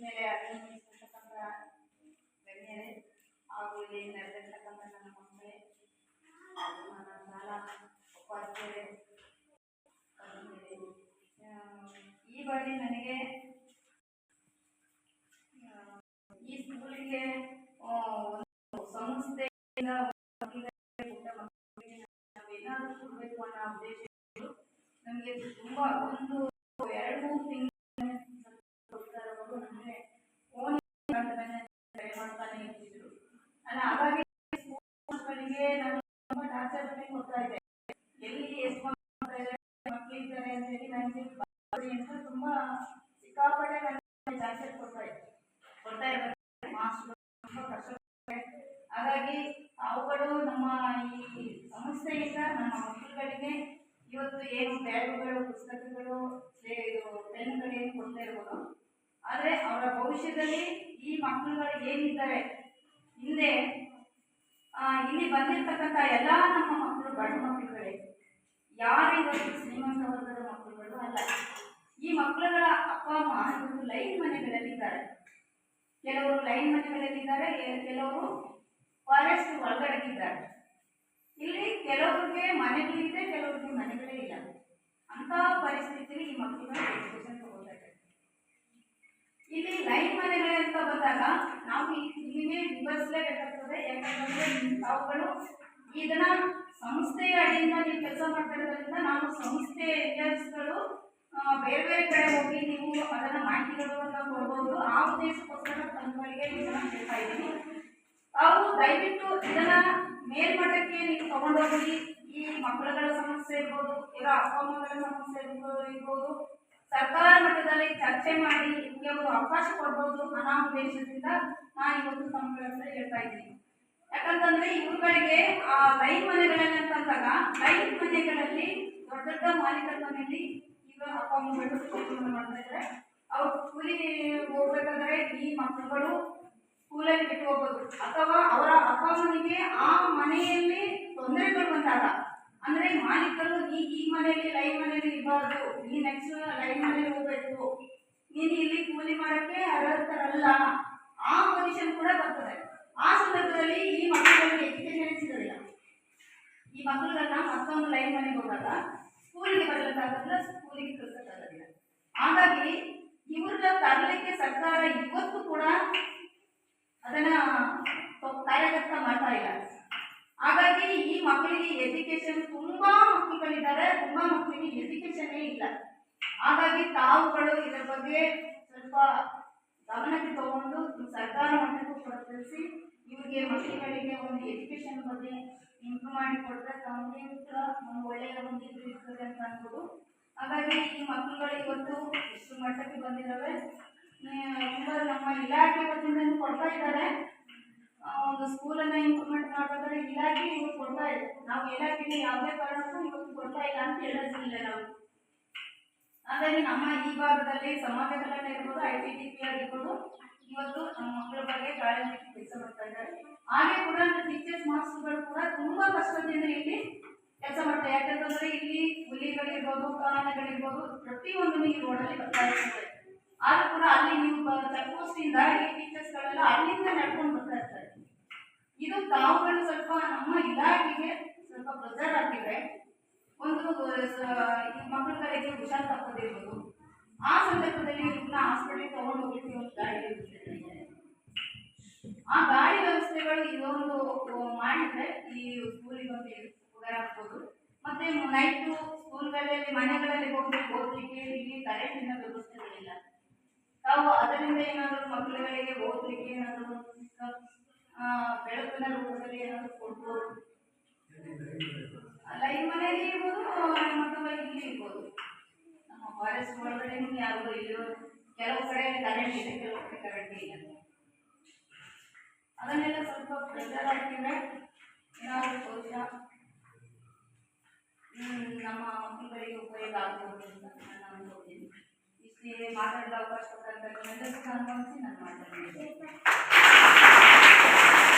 ಮೇಲೆ ಅಭಿನಯಿಸಿರ್ತಕ್ಕಂಥ ಗಣ್ಯರೇ ಹಾಗೂ ಇಲ್ಲಿ ನೆರೆದಿರ್ತಕ್ಕಂಥ ನನ್ನ ಮಕ್ಕಳೇ ಹಾಗೂ ನನ್ನ ಶಾಲಾ ಉಪಾಧ್ಯರೇ. ಈ ಬಾರಿ ನನಗೆ ಈ ಸ್ಕೂಲಿಗೆ ಸಂಸ್ಥೆಯಿಂದ ಏನಾದರೂ ಕೊಡಬೇಕು ಅನ್ನೋ ಉದ್ದೇಶ. ನಮಗೆ ತುಂಬಾ ಒಂದು ಹಾಗಾಗಿ ಸ್ಕೂಲ್ಗಳಿಗೆ ನಾನು ತುಂಬಾ ಟಾರ್ಚರ್ ಕೊಡ್ತಾ ಇದ್ದೆ ಎಲ್ಲಿ ಎಷ್ಟು ಮಕ್ಕಳಿದ್ದಾರೆ ಅಂತ ಹೇಳಿ ನನಗೆ ಅಂತ ತುಂಬಾ ಸಿಕ್ಕಾಪಟ್ಟೆ ನನಗೆ ಟಾರ್ಚರ್ ಕೊಡ್ತಾ ಇದ್ದೆ ಕೊಡ್ತಾ ಇದ್ದಾರೆ. ಮಾಸ್ಟರ್ ತುಂಬಾ ಕಷ್ಟ ಹಾಗಾಗಿ ಅವುಗಳು ನಮ್ಮ ಈ ಸಂಸ್ಥೆಯಿಂದ, ನಮ್ಮ ಮಕ್ಕಳುಗಳಿಗೆ ಇವತ್ತು ಏನು ಬ್ಯಾಗುಗಳು, ಪುಸ್ತಕಗಳು ಇದು ಪೆನ್ಗಳೇನು ಕೊಡ್ತಾ ಇರ್ಬೋದು. ಆದರೆ ಅವರ ಭವಿಷ್ಯದಲ್ಲಿ ಈ ಮಕ್ಕಳುಗಳು ಏನಿದ್ದಾರೆ ಹಿಂದೆ ಇಲ್ಲಿ ಬಂದಿರತಕ್ಕಂಥ ಎಲ್ಲ ನಮ್ಮ ಮಕ್ಕಳು ಬಡ ಮಕ್ಕಳುಗಳೇ, ಯಾರು ಇವತ್ತು ಶ್ರೀಮಂತ ವರ್ಗದ ಮಕ್ಕಳುಗಳು ಅಲ್ಲ. ಈ ಮಕ್ಕಳುಗಳ ಅಪ್ಪ, ಅಮ್ಮ ಇವತ್ತು ಲೈನ್ ಮನೆಗಳಲ್ಲಿದ್ದಾರೆ. ಕೆಲವರು ಲೈನ್ ಮನೆಗಳಲ್ಲಿದ್ದಾರೆ ಕೆಲವರು ಫಾರೆಸ್ಟ್ ಒಳಗಡೆಗಿದ್ದಾರೆ. ಇಲ್ಲಿ ಕೆಲವರಿಗೆ ಮನೆಗಳಿದೆ, ಕೆಲವರಿಗೆ ಮನೆಗಳೇ ಇಲ್ಲ. ಅಂತ ಪರಿಸ್ಥಿತಿಯಲ್ಲಿ ಈ ಮಕ್ಕಳುಗಳು ಎಜುಕೇಶನ್ ತಗೋತಾ ಇದ್ದಾರೆ ಇಲ್ಲಿ ಲೈನ್ ಮನೆಗಳು ಅಂತ ಬಂದಾಗ ನಾವು ಇಲ್ಲಿಗೆ ವಿವರಿಸಲೇಬೇಕಾಗ್ತದೆ ಯಾಕಂತಂದ್ರೆ ಅವುಗಳು ಇದನ್ನ ಸಂಸ್ಥೆಯ ಅಡಿಯಿಂದ ನೀವು ಕೆಲಸ ಮಾಡ್ತಾ ಇರೋದ್ರಿಂದ ನಾವು ಇಂಜಿನಿಯರ್ಸ್ಗಳು ಬೇರೆ ಬೇರೆ ಕಡೆ ಹೋಗಿ ನೀವು ಅದನ್ನ ಮಾಹಿತಿಗಳನ್ನು ಕೊಡ್ಬೋದು. ಆ ಉದ್ದೇಶಕ್ಕೋಸ್ಕರ ತಂದುಗಳಿಗೆ ಇದನ್ನ ಹೇಳ್ತಾ ಇದ್ದೀನಿ. ತಾವು ದಯವಿಟ್ಟು ಇದನ್ನ ಮೇಲ್ಮಟ್ಟಕ್ಕೆ ನೀವು ತಗೊಂಡೋಗಿ ಈ ಮಕ್ಕಳುಗಳ ಸಮಸ್ಯೆ ಇರ್ಬೋದು, ಇಲ್ಲ ಅಪ್ಪ ಅಮ್ಮಗಳ ಸಮಸ್ಯೆ ಇರ್ಬೋದು ಸರ್ಕಾರ ಮಟ್ಟದಲ್ಲಿ ಚರ್ಚೆ ಮಾಡಿ ನಿಮಗೆ ಒಂದು ಅವಕಾಶ ಕೊಡ್ಬೋದು ಅನ್ನೋ ಉದ್ದೇಶದಿಂದ ನಾನು ಇವತ್ತು ತಮ್ಮ ಹೇಳ್ತಾ ಇದ್ದೀನಿ. ಯಾಕಂತಂದ್ರೆ ಇವ್ರುಗಳಿಗೆ ಆ ಲೈನ್ ಮನೆಗಳಲ್ಲಿ ಅಂತಂದಾಗ ಲೈನ್ ಮನೆಗಳಲ್ಲಿ, ದೊಡ್ಡ ದೊಡ್ಡ ಮಾಲೀಕರ ಮನೆಯಲ್ಲಿ ಈಗ ಅಪ್ಪ ಅಮ್ಮಗಳು ಮಾಡ್ತಾ ಇದ್ದಾರೆ. ಅವ್ರು ಕೂಲಿ ಹೋಗ್ಬೇಕಾದ್ರೆ ಈ ಮಕ್ಕಳುಗಳು ಸ್ಕೂಲಲ್ಲಿ ಬಿಟ್ಟು ಹೋಗ್ಬೋದು. ಅಥವಾ ಅವರ ಅಪ್ಪ ಅಮ್ಮನಿಗೆ ಆ ಮನೆಯಲ್ಲಿ ತೊಂದರೆಗಳು ಬಂದಾಗ ನೀ ಈ ಮನೆಯಲ್ಲಿ ಲೈನ್ ಮನೆಯಲ್ಲಿ ಇರಬಾರ್ದು. ಈ ನೆಕ್ಸ್ಟ್ ಲೈನ್ ಮನೆಯಲ್ಲಿ ಹೋಗ್ಬೇಕು. ನೀನು ಇಲ್ಲಿ ಕೂಲಿ ಮಾಡಕ್ಕೆ ಅರ್ಹತರಲ್ಲ. ಆ ಪೊಸಿಷನ್ ಕೂಡ ಬರ್ತದೆ. ಆ ಸಂದರ್ಭದಲ್ಲಿ ಈ ಮಕ್ಕಳಿಗೆ ಎಜುಕೇಶನ್ ಸಿಗೋದಿಲ್ಲ ಈ ಮಕ್ಕಳನ್ನ ಮತ್ತೊಂದು ಲೈನ್ ಮನೆಗೆ ಹೋದಾಗ ಸ್ಕೂಲಿಗೆ ಬರಲಿಕ್ಕಾಗಲ್ಲ ಸ್ಕೂಲಿಗೆ ಕಳ್ಸಕ್ಕಾಗೋದಿಲ್ಲ ಹಾಗಾಗಿ ಇವ್ರನ್ನ ತರಲಿಕ್ಕೆ ಸರ್ಕಾರ ಇವತ್ತು ಕೂಡ ಅದನ್ನ ಕಾರ್ಯಗತ ಮಾಡ್ತಾ ಇಲ್ಲ. ಹಾಗಾಗಿ ಈ ಮಕ್ಕಳಿಗೆ ಎಜುಕೇಶನ್ ತುಂಬಾ ಮಕ್ಕಳುಗಳಿದ್ದಾರೆ ತುಂಬಾ ಮಕ್ಕಳಿಗೆ ಎಜುಕೇಶನ್ನೇ ಇಲ್ಲ. ಹಾಗಾಗಿ ತಾವುಗಳು ಇದರ ಬಗ್ಗೆ ಸ್ವಲ್ಪ ಗಮನಕ್ಕೆ ತಗೊಂಡು ಸರ್ಕಾರ ಮಟ್ಟಕ್ಕೂ ತಿಳಿಸಿ, ಇವರಿಗೆ ಮಕ್ಕಳಿಗೆ ಒಂದು ಎಜುಕೇಶನ್ ಬಗ್ಗೆ ಇಂಪ್ರೂವ್ ಮಾಡಿ ಕೊಟ್ಟರೆ ತಮಗೆ ಒಂದು ಒಳ್ಳೆಯ ಒಂದು ಇದು ಇರ್ತದೆ ಅಂತ ಅನ್ಬೋದು. ಹಾಗಾಗಿ ಈ ಮಕ್ಕಳುಗಳು ಇವತ್ತು ಎಷ್ಟು ಮಟ್ಟಕ್ಕೆ ಬಂದಿದ್ದಾವೆ ತುಂಬ ನಮ್ಮ ಇಲಾಖೆ ವತಿಯಿಂದ ಕೊಡ್ತಾ ಇದ್ದಾರೆ. ಸ್ಕೂಲನ್ನ ಇಂಪ್ರೂವ್ಮೆಂಟ್ ಮಾಡಬೇಕಾದ್ರೆ ಇಲಾಖೆ ಇವ್ರು ಕೊಡ್ತಾ ಇಲ್ಲ. ನಾವು ಇಲಾಖೆಗೆ ಯಾವುದೇ ಕಾರಣಕ್ಕೂ ಇವತ್ತು ಕೊಡ್ತಾ ಇಲ್ಲ ಅಂತ ಹೇಳೋದಿಲ್ಲ ನಾವು. ಹಾಗಾಗಿ ನಮ್ಮ ಈ ಭಾಗದಲ್ಲಿ ಸಮಾಜ ಕಲ್ಯಾಣ ಇರ್ಬೋದು ಐ ಟಿ ಟಿ ಪಿ ಆಗಿರ್ಬೋದು ಇವತ್ತು ನಮ್ಮ ಮಕ್ಕಳ ಬಗ್ಗೆ ಕಾಳಜಿ ಕೆಲಸ ಮಾಡ್ತಾ ಇದ್ದಾರೆ. ಹಾಗೆ ಕೂಡ ಟೀಚರ್ಸ್ ಮಾಸ್ಟರ್ಗಳು ಕೂಡ ತುಂಬಾ ಕಷ್ಟದಿಂದ ಇಲ್ಲಿ ಕೆಲಸ ಮಾಡ್ತಾರೆ ಯಾಕಂತಂದ್ರೆ ಇಲ್ಲಿ ಹುಲಿಗಳಿರ್ಬೋದು ಕಾರಣಗಳಿರ್ಬೋದು ಪ್ರತಿಯೊಂದನ್ನು ಈ ರೋಡಲ್ಲಿ ಬರ್ತಾ ಇರ್ತದೆ. ಆದ್ರೂ ಕೂಡ ಅಲ್ಲಿ ನೀವು ಚೆಕ್ ಪೋಸ್ಟ್ ಇಂದ ಈ ಟೀಚರ್ಸ್ ಗಳೆಲ್ಲ ಅಲ್ಲಿಂದ ನಡ್ಕೊಂಡು ಬರ್ತಾ ಇರ್ತಾರೆ ಇದು ತಾವುಗಳು ಸ್ವಲ್ಪ ನಮ್ಮ ಇಲಾಖೆಗೆ ಸ್ವಲ್ಪ ಪ್ರೆಸರ್ ಹಾಕಿದ್ರೆ ಒಂದು ಮಕ್ಕಳ ಈ ಮಕ್ಕಳುಗಳಿಗೆ ಹುಷಾರ್ ತಪ್ಪದಿರ್ಬೋದು ಆ ಸಂದರ್ಭದಲ್ಲಿ ಇವ್ರನ್ನ ಹಾಸ್ಪಿಟಲ್ ತಗೊಂಡು ಹೋಗ್ಲಿಕ್ಕೆ ಒಂದು ಗಾಡಿ. ಆ ಗಾಡಿ ವ್ಯವಸ್ಥೆಗಳು ಇದೊಂದು ಮಾಡಿದ್ರೆ ಈ ಸ್ಕೂಲಿಗೆ ಒಂದು ಉಪಕಾರ ಆಗ್ಬೋದು. ಮತ್ತೆ ನೈಟು ಸ್ಕೂಲ್ಗಳಲ್ಲಿ ಮನೆಗಳಲ್ಲಿ ಹೋಗಿ ಓದಲಿಕ್ಕೆ ಇಲ್ಲಿ ಕರೆಂಟಿನ ವ್ಯವಸ್ಥೆಗಳಿಲ್ಲ. ತಾವು ಅದರಿಂದ ಏನಾದರೂ ಮಕ್ಕಳುಗಳಿಗೆ ಓದಲಿಕ್ಕೆ ಏನಾದರೂ ಬೆಳಕಿನ ರೂಪದಲ್ಲಿ ಏನಾದರೂ ಕೊಡ್ಬೋದು ಲೈವ್ ಮನೆಯಲ್ಲಿ ಇರ್ಬೋದು ಅಥವಾ ಇಲ್ಲಿ ಇರ್ಬೋದು? ನಮ್ಮ ಫಾರೆಸ್ಟ್ ಒಳಗಡೆ ಯಾರು ಇಲ್ಲ, ಕೆಲವು ಕಡೆ ಕರೆಂಟ್ ಇದೆ, ಕೆಲವು ಕಡೆ ಕರೆಂಟ್ ಇಲ್ಲ. ಅದನ್ನೆಲ್ಲ ಸ್ವಲ್ಪ ಪ್ರೆಷರ್ ಹಾಕಿದ್ರೆ ಏನಾದರೂ ಸೋಚ ನಮ್ಮ ಮಕ್ಕಳುಗಳಿಗೆ ಉಪಯೋಗ ಆಗ್ಬೋದು ಅಂತ ನಾನು ಅನ್ಕೋತೀನಿ ಇಷ್ಟೇ ಮಾತಾಡಲು ಅವಕಾಶ ಕೊಟ್ಟಂತ ನಾನು ಮಾತಾಡ್ತೀನಿ.